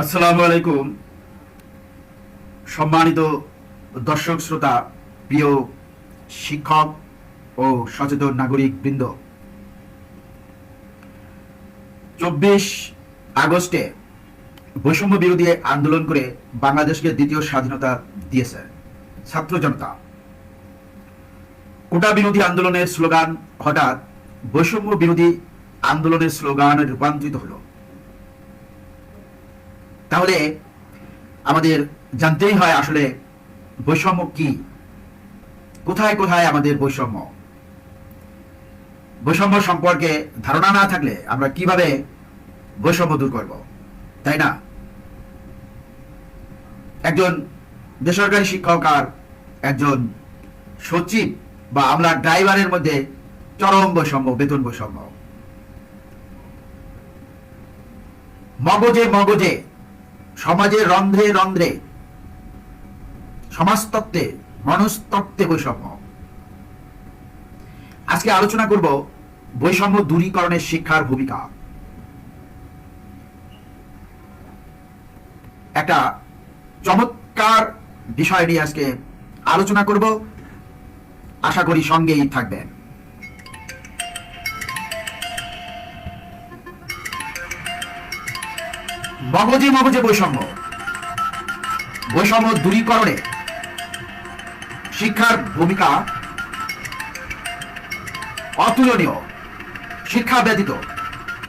আসসালামু আলাইকুম। সম্মানিত দর্শক, শ্রোতা, প্রিয় শিক্ষক ও সচেতন নাগরিক বৃন্দ। চব্বিশ আগস্টে বৈষম্য বিরোধী আন্দোলন করে বাংলাদেশকে দ্বিতীয় স্বাধীনতা দিয়েছে ছাত্র জনতা। কোটা বিরোধী আন্দোলনের স্লোগান হঠাৎ বৈষম্য বিরোধী আন্দোলনের স্লোগানে রূপান্তরিত হলো। তাহলে আমাদের জানতেই হয় আসলে বৈষম্য কি। কোথায় কোথায় আমাদের বৈষম্য? বৈষম্য সম্পর্কে ধারণা না থাকলে আমরা কীভাবে বৈষম্য দূর করব, তাই না? একজন বেসরকারি শিক্ষক আর একজন সচিব বা আমরা ড্রাইভারের মধ্যে চরম বৈষম্য, বেতন বৈষম্য। মগজে মগজে সমাজের রন্ধ্রে রন্ধ্রে, সমাজতত্ত্বে, মনস্তত্ত্বে বৈষম্য। আজকে আলোচনা করব বৈষম্য দূরীকরণের শিক্ষার ভূমিকা। একটা চমৎকার বিষয় নিয়ে আজকে আলোচনা করব। আশা করি সঙ্গেই থাকবেন। মগজে মগজে বৈষম্য। বৈষম্য দূরীকরণে শিক্ষার ভূমিকা অতুলনীয়, শিক্ষা ব্যতীত,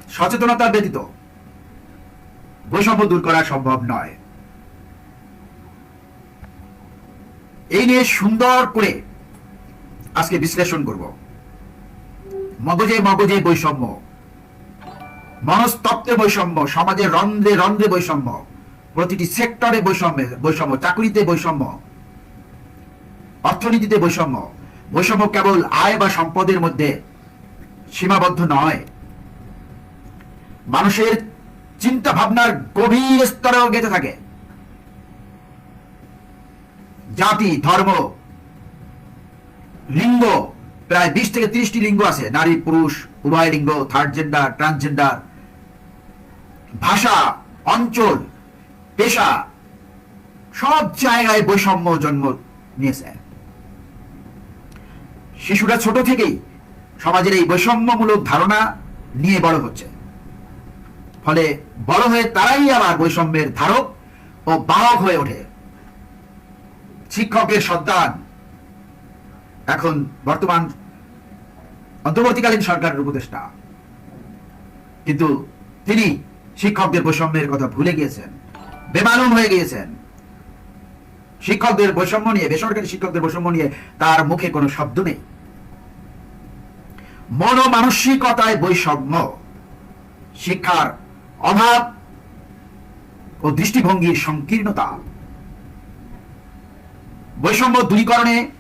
সচেতনতা ব্যতীত। বৈষম্য দূর করা সম্ভব নয়। এই নিয়ে সুন্দর করে আজকে বিশ্লেষণ করব। মগজে মগজে বৈষম্য। মনস্তত্ত্বে বৈষম্য সমাজের রন্ধ্রে রন্ধ্রে বৈষম্য, প্রতিটি সেক্টরে বৈষম্য বৈষম্য, চাকরিতে বৈষম্য, অর্থনীতিতে বৈষম্য। বৈষম্য কেবল আয় বা সম্পদের মধ্যে সীমাবদ্ধ নয়। মানুষের চিন্তা ভাবনার গভীর স্তরেও গেঁথে থাকে। জাতি, ধর্ম, লিঙ্গ, প্রায় বিশ থেকে ত্রিশটি লিঙ্গ আছে। নারী, পুরুষ, উভয় লিঙ্গ থার্ড জেন্ডার ট্রান্সজেন্ডার ভাষা, অঞ্চল, পেশা, সব জায়গায় বৈষম্য জন্ম নিয়েছে। শিশুরা ছোট থেকেই সমাজের এই বৈষম্যমূলক ধারণা নিয়ে বড় হচ্ছে। ফলে বড় হয়ে তারাই আবার বৈষম্যের ধারক ও বাহক হয়ে ওঠে। শিক্ষকের সন্তান এখন বর্তমান অন্তর্বর্তীকালীন সরকারের উপদেষ্টা। কিন্তু তিনি শিক্ষকদের বৈষম্যের কথা ভুলে গিয়েছেন। বেমালুম হয়ে গিয়েছেন। শিক্ষকদের বৈষম্য নিয়ে, বেসরকারি শিক্ষকদের বৈষম্য নিয়ে তার মুখে কোনো শব্দ নেই। মনোমানসিকতায় বৈষম্য, শিক্ষার অভাব ও দৃষ্টিভঙ্গির সংকীর্ণতা। বৈষম্য দূরীকরণে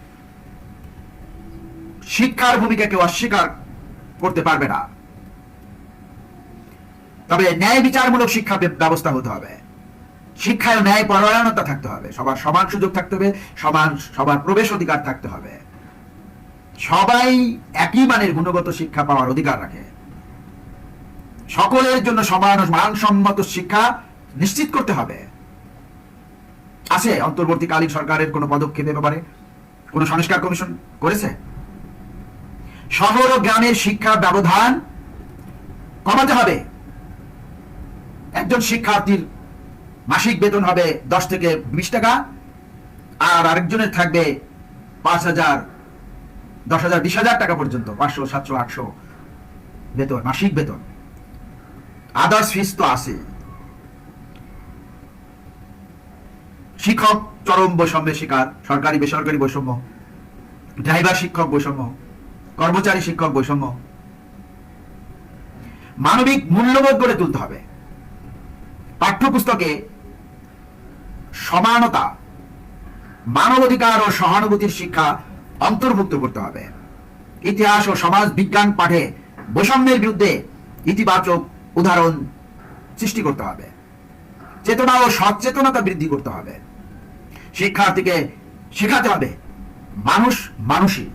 শিক্ষার ভূমিকা কেউ অস্বীকার করতে পারবে না। তবে ন্যায় বিচারমূলক শিক্ষা ব্যবস্থা হতে হবে। শিক্ষায় ন্যায় পরায়ণতা থাকতে হবে। সবার সমান সুযোগ থাকতে হবে, সমান, সবার প্রবেশ অধিকার থাকতে হবে। সবাই একই মানের গুণগত শিক্ষা পাওয়ার অধিকার রাখে। সকলের জন্য সমান মানসম্মত শিক্ষা নিশ্চিত করতে হবে। আছে, অন্তর্বর্তীকালীন সরকারের কোনো পদক্ষেপ এ ব্যাপারে? কোনো সংস্কার কমিশন করেছে? শহর ও গ্রামের শিক্ষা ব্যবধান কমাতে হবে। একজন শিক্ষার্থীর মাসিক বেতন হবে দশ থেকে বিশ টাকা, আর আরেকজনের থাকবে পাঁচ হাজার, দশ হাজার, বিশ হাজার টাকা পর্যন্ত, পাঁচশো, সাতশো, আটশো বেতন, মাসিক বেতন। আদার্স ফিস তো আছে। শিক্ষক চরম বৈষম্যের শিকার, সরকারি, বেসরকারি বৈষম্য। ড্রাইভার শিক্ষক বৈষম্য, কর্মচারী শিক্ষক বৈষম্য। মানবিক মূল্যবোধ গড়ে তুলতে হবে। পাঠ্যপুস্তকে সমানতা, মানবাধিকার ও সহানুভূতির শিক্ষা অন্তর্ভুক্ত করতে হবে। ইতিহাস ও সমাজ বিজ্ঞান পাঠে বৈষম্যের বিরুদ্ধে ইতিবাচক উদাহরণ সৃষ্টি করতে হবে। চেতনা ও সচেতনতা বৃদ্ধি করতে হবে। শিক্ষার্থীকে শেখাতে হবে, মানুষ মানুষই।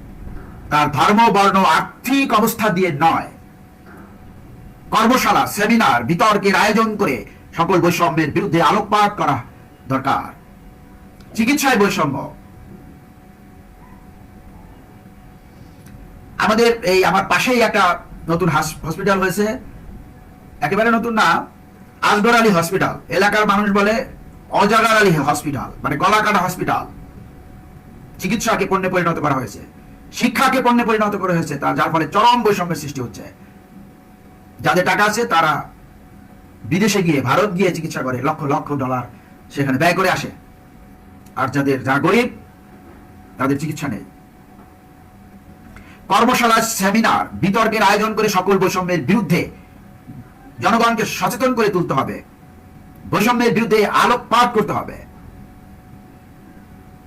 তার ধর্ম, বর্ণ, আর্থিক অবস্থা দিয়ে নয়। কর্মশালা, সেমিনার, বিতর্কের আয়োজন করে সকল বৈষম্যের বিরুদ্ধে আলোকপাত করা দরকার। চিকিৎসায় বৈষম্য। আমাদের এই আমার পাশেই একটা নতুন হসপিটাল হয়েছে। একেবারে নতুন না আসগর আলী হসপিটাল এলাকার মানুষ বলে অজাগার আলী হসপিটাল মানে গলাকাটা হসপিটাল চিকিৎসাকে পণ্যে পরিণত করা হয়েছে। শিক্ষাকে পণ্যে পরিণত করা হয়েছে, তার যার ফলে চরম বৈষম্যের সৃষ্টি হচ্ছে। যাদের টাকা আছে তারা বিদেশে গিয়ে ভারত গিয়ে চিকিৎসা করে, লক্ষ লক্ষ ডলার সেখানে ব্যয় করে আসে। আর যাদের, যারা গরিব, তাদের চিকিৎসা নেই। কর্মশালা সেমিনার, বিতর্কের আয়োজন করে সকল বৈষম্যের বিরুদ্ধে জনগণকে সচেতন করে তুলতে হবে। বৈষম্যের বিরুদ্ধে আলোকপাত করতে হবে।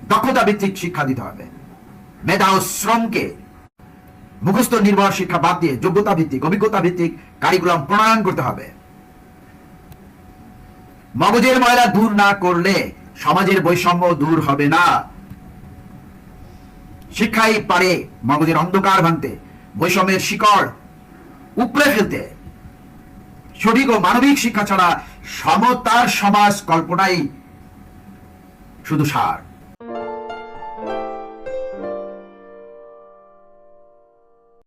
দক্ষতা ভিত্তিক শিক্ষা দিতে হবে। মেধা ও শ্রমকে মুখস্থ নির্ভর শিক্ষা বাদ দিয়ে যোগ্যতা ভিত্তিক, অভিজ্ঞতা ভিত্তিক কারিকুলাম প্রণয়ন করতে হবে। মগজের ময়লা দূর না করলে সমাজের বৈষম্য দূর হবে না। শিক্ষাই পারে মগজের অন্ধকার ভাঙতে, বৈষম্যের শিকড় উপড়ে ফেলতে। সঠিক ও মানবিক শিক্ষা ছাড়া সমতার সমাজ কল্পনাই শুধু সার।